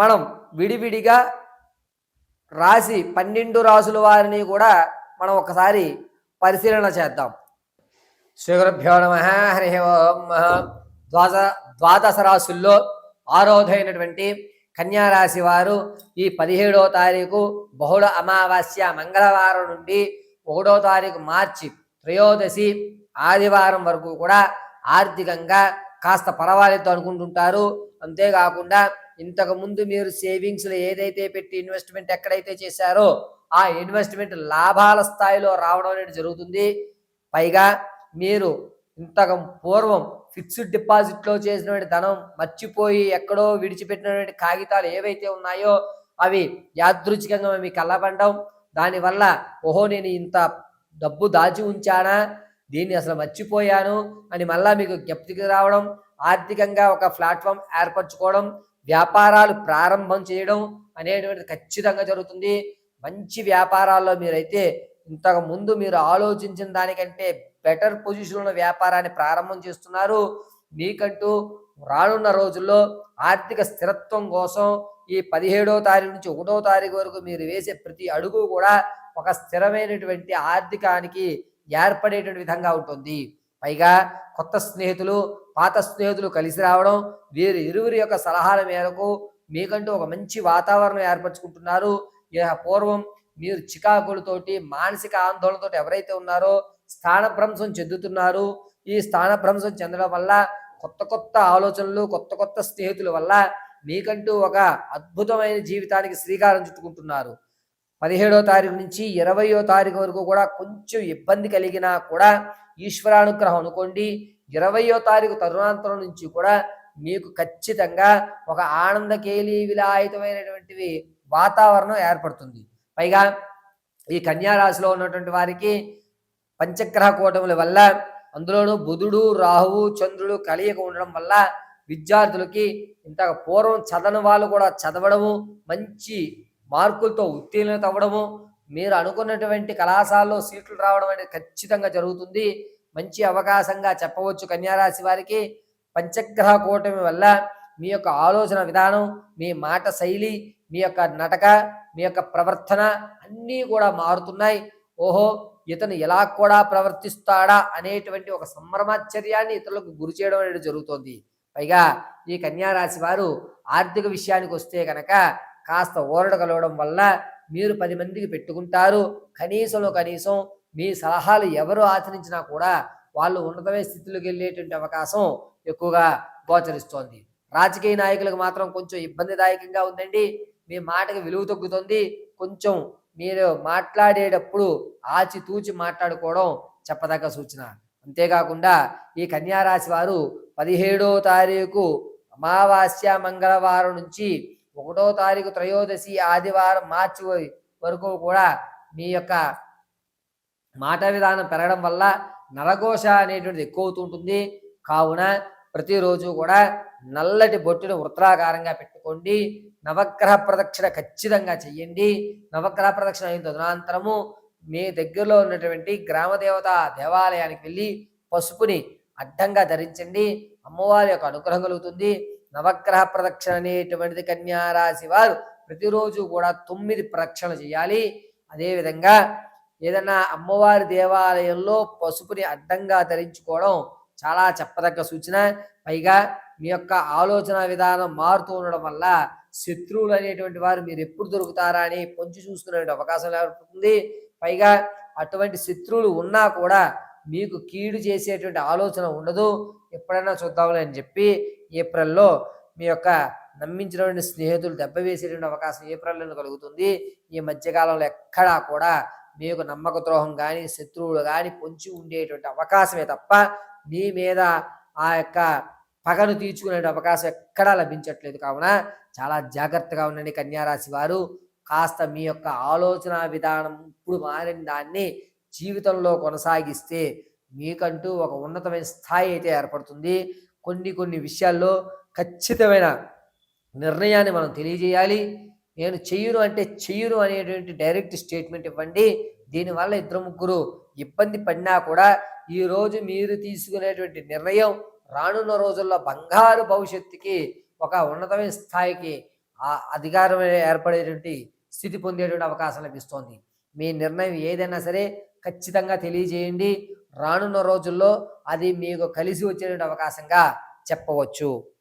మనం విడివిడిగా రాసి పన్నెండు రాసుల వారిని కూడా మనం ఒకసారి పరిశీలన చేద్దాం. శ్రీగురుభ్యో నమ హరి ఓం ద్వాదశ ద్వాదశ రాసుల్లో ఆరోధైనటువంటి కన్యా రాశి వారు ఈ పదిహేడవ తారీఖు బహుళ అమావాస్య మంగళవారం నుండి ఒకటో తారీఖు మార్చి త్రయోదశి ఆదివారం వరకు కూడా ఆర్థికంగా కాస్త పర్వాలేదు అనుకుంటుంటారు. అంతేకాకుండా ఇంతకుముందు మీరు సేవింగ్స్లో ఏదైతే పెట్టి ఇన్వెస్ట్మెంట్ ఎక్కడైతే చేశారో ఆ ఇన్వెస్ట్మెంట్ లాభాల స్థాయిలో రావడం అనేది జరుగుతుంది. పైగా మీరు ఇంతకు పూర్వం ఫిక్స్డ్ డిపాజిట్లో చేసినటువంటి ధనం మర్చిపోయి ఎక్కడో విడిచిపెట్టినటువంటి కాగితాలు ఏవైతే ఉన్నాయో అవి యాదృచ్ఛికంగా మీకు కళ్ళబండం దానివల్ల ఓహో నేను ఇంత డబ్బు దాచి ఉంచానా? దీన్ని అసలు మర్చిపోయాను అని మళ్ళీ మీకు జ్ఞప్తికి రావడం ఆర్థికంగా ఒక ప్లాట్ఫామ్ ఏర్పరచుకోవడం వ్యాపారాలు ప్రారంభం చేయడం అనేటువంటిది ఖచ్చితంగా జరుగుతుంది. మంచి వ్యాపారాల్లో మీరైతే ఇంతకు ముందు మీరు ఆలోచించిన దానికంటే బెటర్ పొజిషన్లో వ్యాపారాన్ని ప్రారంభం చేస్తున్నారు. మీకంటూ రానున్న రోజుల్లో ఆర్థిక స్థిరత్వం కోసం ఈ పదిహేడో తారీఖు నుంచి ఒకటో తారీఖు వరకు మీరు వేసే ప్రతి అడుగు కూడా ఒక స్థిరమైనటువంటి ఆర్థికానికి ఏర్పడేటువంటి విధంగా ఉంటుంది. పైగా కొత్త స్నేహితులు పాత స్నేహితులు కలిసి రావడం వీరి ఇరువురి యొక్క సలహాల మేరకు మీకంటూ ఒక మంచి వాతావరణం ఏర్పరచుకుంటున్నారు. ఇక పూర్వం మీరు చికాకులతోటి మానసిక ఆందోళనతోటి ఎవరైతే ఉన్నారో స్థానభ్రంశం చెందుతున్నారు. ఈ స్థానభ్రంశం చెందడం వల్ల కొత్త కొత్త ఆలోచనలు కొత్త కొత్త స్నేహితుల వల్ల మీకంటూ ఒక అద్భుతమైన జీవితానికి శ్రీకారం చుట్టుకుంటున్నారు. పదిహేడో తారీఖు నుంచి ఇరవయో తారీఖు వరకు కూడా కొంచెం ఇబ్బంది కలిగినా కూడా ఈశ్వరానుగ్రహం అనుకోండి. ఇరవయో తారీఖు తరుణాంతరం నుంచి కూడా మీకు ఖచ్చితంగా ఒక ఆనందకేలి విలాయితమైనటువంటివి వాతావరణం ఏర్పడుతుంది. పైగా ఈ కన్యారాశిలో ఉన్నటువంటి వారికి పంచగ్రహ కూటముల వల్ల అందులోనూ బుధుడు రాహువు చంద్రుడు కలియక ఉండడం వల్ల విద్యార్థులకి ఇంత పూర్వం చదవని వాళ్ళు కూడా చదవడము మంచి మార్కులతో ఉత్తీర్ణత అవ్వడము మీరు అనుకున్నటువంటి కళాశాలలో సీట్లు రావడం అనేది ఖచ్చితంగా జరుగుతుంది. మంచి అవకాశంగా చెప్పవచ్చు కన్యారాశి వారికి. పంచగ్రహ కూటమి వల్ల మీ యొక్క ఆలోచన విధానం మీ మాట శైలి మీ యొక్క నటక మీ యొక్క ప్రవర్తన అన్నీ కూడా మారుతున్నాయి. ఓహో ఇతను ఎలా కూడా ప్రవర్తిస్తాడా అనేటువంటి ఒక సంభ్రమాశ్చర్యాన్ని ఇతరులకు గురి చేయడం అనేది జరుగుతోంది. పైగా ఈ కన్యారాశి వారు ఆర్థిక విషయానికి వస్తే కనుక కాస్త ఓరడ కలవడం వల్ల మీరు పది మందికి పెట్టుకుంటారు. కనీసంలో కనీసం మీ సలహాలు ఎవరు ఆచరించినా కూడా వాళ్ళు ఉన్నతమైన స్థితిలోకి వెళ్ళేటువంటి అవకాశం ఎక్కువగా గోచరిస్తోంది. రాజకీయ నాయకులకు మాత్రం కొంచెం ఇబ్బందిదాయకంగా ఉందండి. మీ మాటకి విలువ తగ్గుతుంది. కొంచెం మీరు మాట్లాడేటప్పుడు ఆచితూచి మాట్లాడుకోవడం చెప్పదగ్గ సూచన. అంతేకాకుండా ఈ కన్యారాశి వారు పదిహేడో తారీఖు అమావాస్య మంగళవారం నుంచి ఒకటో తారీఖు త్రయోదశి ఆదివారం మార్చి వరకు కూడా మీ యొక్క మాట విధానం పెరగడం వల్ల నరఘోష అనేటువంటిది ఎక్కువ అవుతుంటుంది కావున ప్రతిరోజు కూడా నల్లటి బొట్టును వృత్రాకారంగా పెట్టుకోండి. నవగ్రహ ప్రదక్షిణ ఖచ్చితంగా చెయ్యండి. నవగ్రహ ప్రదక్షిణ అయిన తదనంతరము మీ దగ్గరలో ఉన్నటువంటి గ్రామదేవత దేవాలయానికి వెళ్ళి పసుపుని అడ్డంగా ధరించండి. అమ్మవారి యొక్క అనుగ్రహం కలుగుతుంది. నవగ్రహ ప్రదక్షిణ అనేటువంటిది కన్యారాశి వారు ప్రతిరోజు కూడా తొమ్మిది ప్రదక్షిణలు చేయాలి. అదేవిధంగా ఏదైనా అమ్మవారి దేవాలయంలో పసుపుని అడ్డంగా ధరించుకోవడం చాలా చెప్పదగ్గ సూచన. పైగా మీ యొక్క ఆలోచన విధానం మారుతూ ఉండడం వల్ల శత్రువులు అనేటువంటి వారు మీరు ఎప్పుడు దొరుకుతారా అని పొంచి చూసుకునే అవకాశం ఏర్పడుతుంది. పైగా అటువంటి శత్రువులు ఉన్నా కూడా మీకు కీడు చేసేటువంటి ఆలోచన ఉండదు. ఎప్పుడైనా చూద్దాంలే అని చెప్పి ఏప్రిల్లో మీ యొక్క నమ్మించినటువంటి స్నేహితులు దెబ్బ వేసేటువంటి అవకాశం ఏప్రిల్లో కలుగుతుంది. ఈ మధ్యకాలంలో ఎక్కడా కూడా మీకు నమ్మక ద్రోహం కానీ శత్రువులు కానీ పొంచి ఉండేటువంటి అవకాశమే తప్ప మీ మీద ఆ యొక్క పగను తీర్చుకునే అవకాశం ఎక్కడా లభించట్లేదు. కావున చాలా జాగ్రత్తగా ఉండండి కన్యారాశి వారు. కాస్త మీ యొక్క ఆలోచన విధానం ఇప్పుడు మారిన దాన్ని జీవితంలో కొనసాగిస్తే మీకంటూ ఒక ఉన్నతమైన స్థాయి అయితే ఏర్పడుతుంది. కొన్ని కొన్ని విషయాల్లో ఖచ్చితమైన నిర్ణయాన్ని మనం తెలియజేయాలి. నేను చెయ్యను అంటే చెయ్యను అనేటువంటి డైరెక్ట్ స్టేట్మెంట్ ఇవ్వండి. దీనివల్ల ఇద్దరు ముగ్గురు ఇబ్బంది పడినా కూడా ఈరోజు మీరు తీసుకునేటువంటి నిర్ణయం రానున్న రోజుల్లో బంగారు భవిష్యత్తుకి ఒక ఉన్నతమైన స్థాయికి ఆ అధికారం ఏర్పడేటువంటి స్థితి పొందేటువంటి అవకాశం లభిస్తోంది. మీ నిర్ణయం ఏదైనా సరే ఖచ్చితంగా తెలియజేయండి. రానున్న రోజుల్లో అది మీకు కలిసి వచ్చేటువంటి అవకాశంగా చెప్పవచ్చు.